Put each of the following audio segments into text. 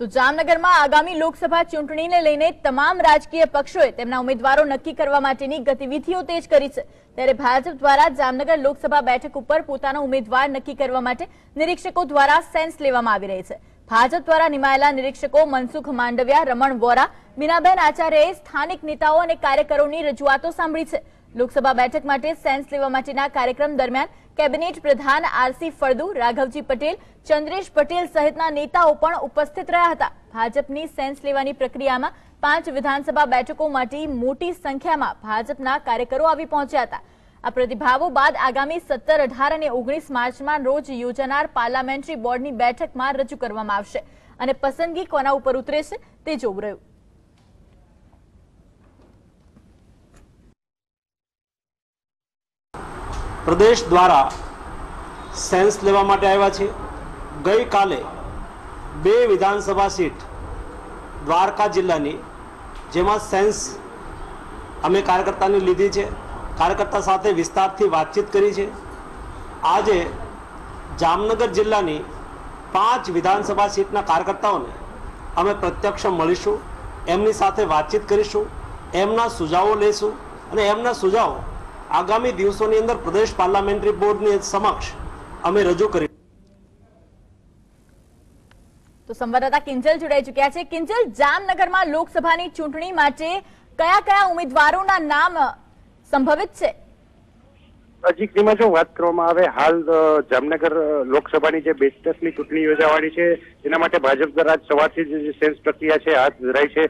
તો જામનગરમાં આગામી લોકસભા ચૂંટણીને લઈને તમામ રાજકીય પક્ષોએ તેમના ઉમેદવારો નક્કી કરવા માટેની ગતિવિધિઓ તેજ કરી છે. ત્યારે ભાજપ દ્વારા જામનગર લોકસભા બેઠક ઉપર પોતાનો ઉમેદવાર નક્કી કરવા માટે નિરીક્ષકો દ્વારા સેન્સ લેવામાં આવી રહી છે. ભાજપ દ્વારા નિમાયેલા નિરીક્ષકો મનસુખ માંડવિયા, રમણ વોરા, મીનાબેન આચાર્યએ સ્થાનિક નેતાઓ અને કાર્યકરોની રજૂઆતો સાંભળી છે. લોકસભા બેઠક માટે સેન્સ લેવા માટેના કાર્યક્રમ દરમિયાન કેબિનેટ પ્રધાન આરસી ફળદુ, રાઘવજી પટેલ, ચંદ્રેશ પટેલ સહિતના નેતાઓ પણ ઉપસ્થિત રહ્યા હતા. ભાજપની સેન્સ લેવાની પ્રક્રિયામાં પાંચ વિધાનસભા બેઠકો માટે મોટી સંખ્યામાં ભાજપના કાર્યકરો આવી પહોંચ્યા હતા. આ પ્રતિભાવો બાદ આગામી સત્તર, અઢાર અને ઓગણીસ માર્ચમાં રોજ યોજાનાર પાર્લામેન્ટરી બોર્ડની બેઠકમાં રજૂ કરવામાં આવશે અને પસંદગી કોના ઉપર ઉતરે છે તે જોવું રહ્યું. પ્રદેશ દ્વારા સેન્સ લેવા માટે આવ્યા છે. ગઈકાલે બે વિધાનસભા સીટ દ્વારકા જિલ્લાની, જેમાં સેન્સ અમે કાર્યકર્તાની લીધી છે. કાર્યકર્તા સાથે વિસ્તારથી વાતચીત કરી છે. આજે જામનગર જિલ્લાની પાંચ વિધાનસભા સીટના કાર્યકર્તાઓને અમે પ્રત્યક્ષ મળીશું. એમની સાથે વાતચીત કરીશું. એમના સુઝાવો લઈશું અને એમના સુઝાવો આગામી દિવસોની અંદર પ્રદેશ પાર્લામેન્ટરી બોર્ડની સમક્ષ અમે રજૂ કરી તો સંવાદદાતા કિંજલ જોડાઈ ચુક્યા છે. કિંજલ જામનગરમાં લોકસભાની ચૂંટણી માટે કયા કયા ઉમેદવારોના નામ સંભવિત છે? અજીકરીમાં જો વાત કરવામાં આવે હાલ જામનગર લોકસભાની જે બેઠકની ચૂંટણી યોજાવાની છે એના માટે ભાજપ દ્વારા સવારથી જે સેન્સ પ્રક્રિયા છે હાથ ધરાઈ છે.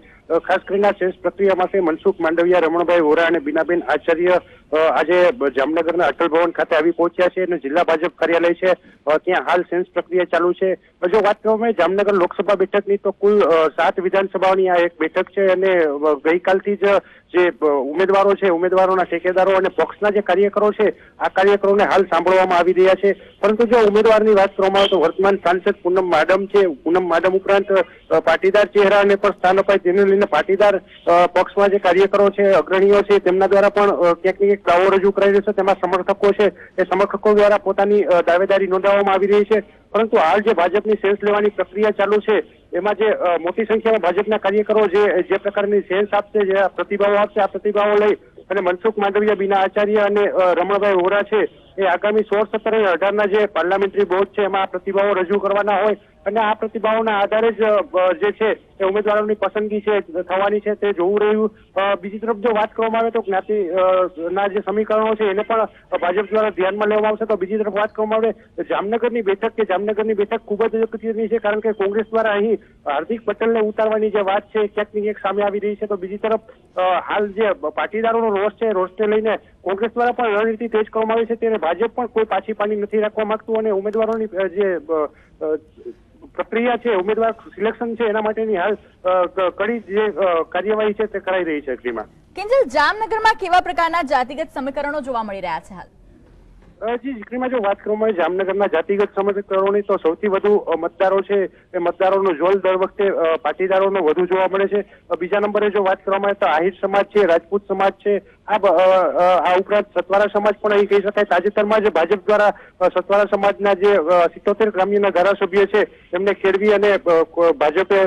ખાસ કરીને આ સેન્સ પ્રક્રિયા માટે મનસુખ માંડવિયા રમણભાઈ વોરા અને બીનાબેન આચાર્ય આજે જામનગરના અટલ ભવન ખાતે આવી પહોંચ્યા છે અને જિલ્લા ભાજપ કાર્યાલય છે. ત્યાં હાલ સેન્સ પ્રક્રિયા ચાલુ છે. જો વાત કરવામાં જામનગર લોકસભા બેઠકની તો કુલ સાત વિધાનસભાઓની આ એક બેઠક છે અને ગઈકાલથી જ જે ઉમેદવારો છે, ઉમેદવારોના ઠેકેદારો અને પક્ષના જે કાર્યકરો છે, આ કાર્યકરોને હાલ સાંભળવામાં આવી રહ્યા છે. પરંતુ જો ઉમેદવારની વાત કરવામાં આવે તો વર્તમાન સાંસદ પૂનમ માડમ છે. પૂનમ માડમ ઉપરાંત પાટીદાર ચહેરાને પણ સ્થાન અપાય તેને લઈને પાટીદાર પક્ષમાં જે કાર્યકરો છે, અગ્રણીઓ છે, તેમના દ્વારા પણ ક્યાંક ને ક્યાંક દાવો રજૂ કરાઈ રહ્યો છે. તેમાં સમર્થકો છે એ સમર્થકો દ્વારા પોતાની દાવેદારી નોંધાવવામાં આવી રહી છે. પરંતુ હાલ જે ભાજપની સેન્સ લેવાની પ્રક્રિયા ચાલુ છે, એમાં જે મોટી સંખ્યામાં ભાજપના કાર્યકરો જે જે પ્રકારની સેન્સ આપશે, જે પ્રતિભાવો આપશે, આ પ્રતિભાવો લઈ અને મનસુખ માંડવિયા, બીના આચાર્ય અને રમણભાઈ વોરા છે એ આગામી સોળ, સત્તર અને અઢારના જે પાર્લામેન્ટરી બોર્ડ છે, એમાં આ પ્રતિભાવો રજૂ કરવાના હોય અને આ પ્રતિભાવોના આધારે જ જે છે, એ ઉમેદવારોની પસંદગી છે, થવાની છે, તે જોવું રહ્યું. બીજી તરફ જો વાત કરવામાં આવે તો જ્ઞાતિ ના જે સમીકરણો છે, એને પણ ભાજપ દ્વારા ધ્યાનમાં લેવામાં આવશે. તો બીજી તરફ વાત કરવામાં આવે જામનગરની બેઠક, કે જામનગરની બેઠક ખૂબ જ અગત્યની છે, કારણ કે કોંગ્રેસ દ્વારા અહીં હાર્દિક પટેલને ઉતારવાની જે વાત છે ક્યાંક ને સામે આવી રહી છે. તો બીજી તરફ હાલ જે પાટીદારોનો રોષ છે રોષને લઈને કોંગ્રેસ દ્વારા પણ રણનીતિ તેજ કરવામાં આવી છે. ત્યારે ભાજપ પણ કોઈ પાછી પાની નથી રાખવા માંગતું અને ઉમેદવારોની જે પ્રક્રિયા છે ઉમેદવાર સિલેક્શન છે એના માટેની હાલ કડી જે કાર્યવાહી છે તે કરાઈ રહી છે શ્રીમાં કિંજલ જામનગરમાં કેવા પ્રકારના જાતિગત સમીકરણો જોવા મળી રહ્યા છે હાલ? જી દીકરીમાં જો વાત કરવામાં આવે જામનગરના જાતિગત સમીકરણોની તો સૌથી વધુ મતદારો છે એ મતદારોનો જોલ દર વખતે પાટીદારોનો વધુ જોવા મળે છે. બીજા નંબરે જો વાત કરવામાં આવે તો આહિર સમાજ છે રાજપૂત સમાજ છે આ ઉપરાંત સતવારા સમાજ પણ અહીં કહી શકાય. તાજેતરમાં જે ભાજપ દ્વારા સતવારા સમાજના જે સિત્તોતેર ગ્રામ્યના ધારાસભ્ય છે, એમને ખેડવી અને ભાજપે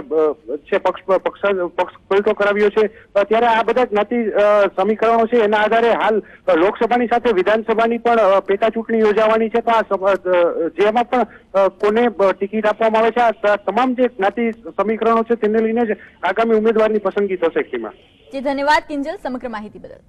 છે, પક્ષ પક્ષ પલટો કરાવ્યો છે. ત્યારે આ બધા જ્ઞાતિ સમીકરણો છે, એના આધારે હાલ લોકસભાની સાથે વિધાનસભાની પણ પેટા ચૂંટણી યોજાવાની છે. તો આ જેમાં પણ કોને ટિકિટ આપવામાં આવે છે. આ તમામ જે જ્ઞાતિ સમીકરણો છે, તેને લઈને જ આગામી ઉમેદવારની પસંદગી થશે ખીમાં. જી, ધન્યવાદ કિંજલ. સમગ્ર માહિતી બદલ.